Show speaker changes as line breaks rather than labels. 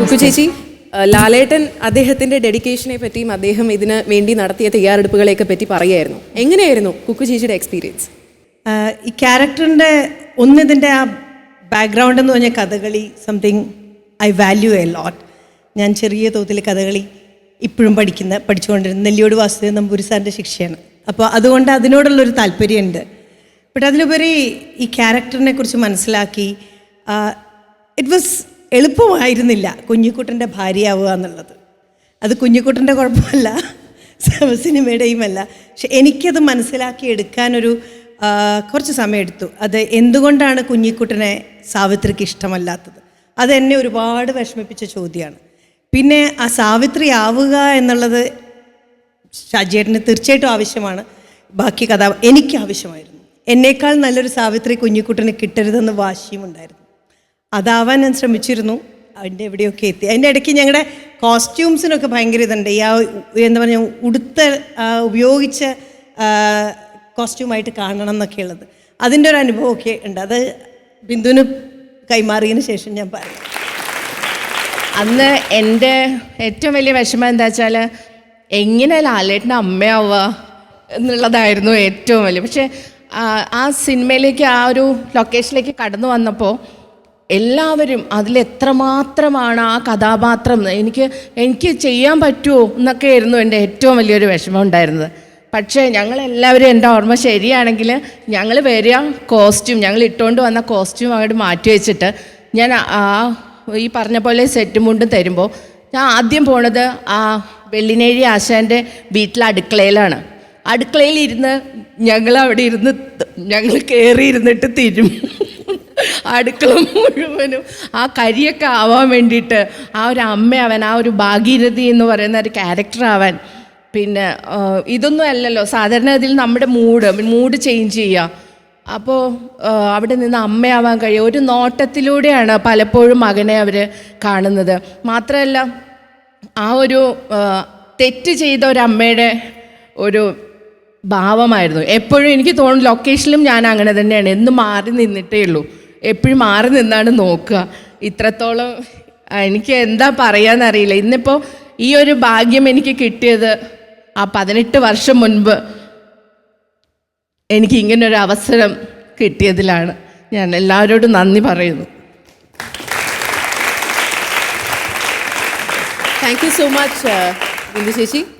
കുക്കു ചേച്ചി. ലാലേട്ടൻ അദ്ദേഹത്തിന്റെ ഡെഡിക്കേഷനെ പറ്റിയും അദ്ദേഹം ഇതിന് വേണ്ടി നടത്തിയ തയ്യാറെടുപ്പുകളെയൊക്കെ പറ്റി പറയായിരുന്നു. എങ്ങനെയായിരുന്നു കുക്കു ചേച്ചിയുടെ എക്സ്പീരിയൻസ്
ഈ ഈ ക്യാരക്ടറിന്റെ ഒന്നിതിന്റെ ആ ബാക്ക്ഗ്രൗണ്ട് എന്ന് പറഞ്ഞ Kathakali something I value a lot ഞാൻ ചെറിയ തോതിൽ കഥകളി ഇപ്പോഴും പഠിക്കുന്ന പഠിച്ചുകൊണ്ടിരുന്ന നെല്ലിയോട് വാസുദേവൻ നമ്പൂരി സാറിന്റെ ശിക്ഷയാണ്. അപ്പോൾ അതുകൊണ്ട് അതിനോടുള്ളൊരു താല്പര്യമുണ്ട്. ബട്ട് അതിലുപരി ഈ ക്യാരക്ടറിനെ കുറിച്ച് മനസ്സിലാക്കി ഇറ്റ് വാസ് എളുപ്പമായിരുന്നില്ല കുഞ്ഞിക്കുട്ടന്റെ ഭാര്യയാവുക എന്നുള്ളത്. അത് കുഞ്ഞിക്കുട്ടന്റെ കുഴപ്പമല്ല സിനിമയുടെയുമല്ല. പക്ഷെ എനിക്കത് മനസ്സിലാക്കി എടുക്കാനൊരു കുറച്ച് സമയമെടുത്തു. അത് എന്തുകൊണ്ടാണ് കുഞ്ഞിക്കുട്ടനെ സാവിത്രിക്ക് ഇഷ്ടമല്ലാത്തത് അത് എന്നെ ഒരുപാട് വിഷമിപ്പിച്ച ചോദ്യമാണ്. പിന്നെ ആ സാവിത്രി ആവുക എന്നുള്ളത് ഷാജിയേട്ടന് തീർച്ചയായിട്ടും ആവശ്യമാണ്. ബാക്കി കഥ എനിക്ക് ആവശ്യമായിരുന്നു എന്നേക്കാൾ നല്ലൊരു സാവിത്രി കുഞ്ഞിക്കുട്ടന് കിട്ടരുതെന്ന് വാശിയും ഉണ്ടായിരുന്നു അതാവാൻ ഞാൻ ശ്രമിച്ചിരുന്നു. അതിന്റെ എവിടെയൊക്കെ എത്തി. അതിന്റെ ഇടയ്ക്ക് ഞങ്ങളുടെ കോസ്റ്റ്യൂംസിനൊക്കെ ഭയങ്കര ഇതുണ്ട്. ഈ ആ എന്താ പറയുക ഉടുത്ത ഉപയോഗിച്ച കോസ്റ്റ്യൂമായിട്ട് കാണണം എന്നൊക്കെ ഉള്ളത്. അതിന്റെ ഒരു അനുഭവമൊക്കെ ഉണ്ട്. അത് ബിന്ദുവിന് കൈമാറിയതിന് ശേഷം ഞാൻ പറയാം
അന്ന് എന്റെ ഏറ്റവും വലിയ വിഷമം എന്താ വെച്ചാൽ എങ്ങനെ ലാലേട്ടന്റെ അമ്മയാവുക എന്നുള്ളതായിരുന്നു ഏറ്റവും വലിയ. പക്ഷേ ആ, സിനിമയിലേക്ക് ആ ഒരു ലൊക്കേഷനിലേക്ക് കടന്നു വന്നപ്പോൾ എല്ലാവരും അതിൽ എത്രമാത്രമാണ് ആ കഥാപാത്രം? എനിക്ക് എനിക്ക് ചെയ്യാൻ പറ്റുമോ എന്നൊക്കെ ആയിരുന്നു എന്റെ ഏറ്റവും വലിയൊരു വിഷമം ഉണ്ടായിരുന്നത്. പക്ഷേ ഞങ്ങളെല്ലാവരും എന്റെ ഓർമ്മ ശരിയാണെങ്കിൽ ഞങ്ങൾ വരിക കോസ്റ്റ്യൂം ഞങ്ങൾ ഇട്ടുകൊണ്ട് വന്ന കോസ്റ്റ്യൂം അങ്ങോട്ട് മാറ്റി വെച്ചിട്ട് ഞാൻ ആ ഈ പറഞ്ഞ പോലെ സെറ്റും മുണ്ടും തരുമ്പോൾ ഞാൻ ആദ്യം പോണത് ആ വെള്ളിനേഴി ആശാന്റെ വീട്ടിലെ അടുക്കളയിലാണ്. അടുക്കളയിൽ ഇരുന്ന് ഞങ്ങൾ അവിടെ ഇരുന്ന് ഞങ്ങൾ കയറി ഇരുന്നിട്ട് തിരും അടുക്കള മുഴുവനും ആ കരിയൊക്കെ ആവാൻ വേണ്ടിയിട്ട് ആ ഒരു അമ്മയാവാൻ ആ ഒരു ഭാഗീരഥി എന്ന് പറയുന്ന ഒരു ക്യാരക്ടർ ആവാൻ പിന്നെ ഇതൊന്നും അല്ലല്ലോ. സാധാരണ ഇതിൽ നമ്മുടെ മൂഡ് മൂഡ് ചേഞ്ച് ചെയ്യുക അപ്പോൾ അവിടെ നിന്ന് അമ്മയാവാൻ കഴിയും. ഒരു നോട്ടത്തിലൂടെയാണ് പലപ്പോഴും മകനെ അവർ കാണുന്നത്. മാത്രമല്ല ആ ഒരു തെറ്റ് ചെയ്ത ഒരു അമ്മയുടെ ഒരു ഭാവമായിരുന്നു. എപ്പോഴും എനിക്ക് തോന്നുന്നു ലൊക്കേഷനിലും ഞാൻ അങ്ങനെ തന്നെയാണ്. എന്ന് മാറി നിന്നിട്ടേ ഉള്ളൂ. എപ്പോഴും മാറി നിന്നാണ് നോക്കുക. ഇത്രത്തോളം എനിക്ക് എന്താ പറയാന്നറിയില്ല ഇന്നിപ്പോൾ ഈ ഒരു ഭാഗ്യം എനിക്ക് കിട്ടിയത് ആ പതിനെട്ട് വർഷം മുൻപ് എനിക്ക് ഇങ്ങനൊരു അവസരം കിട്ടിയതിലാണ്. ഞാൻ എല്ലാവരോടും നന്ദി പറയുന്നു.
Thank you so much Bindu
Danzala,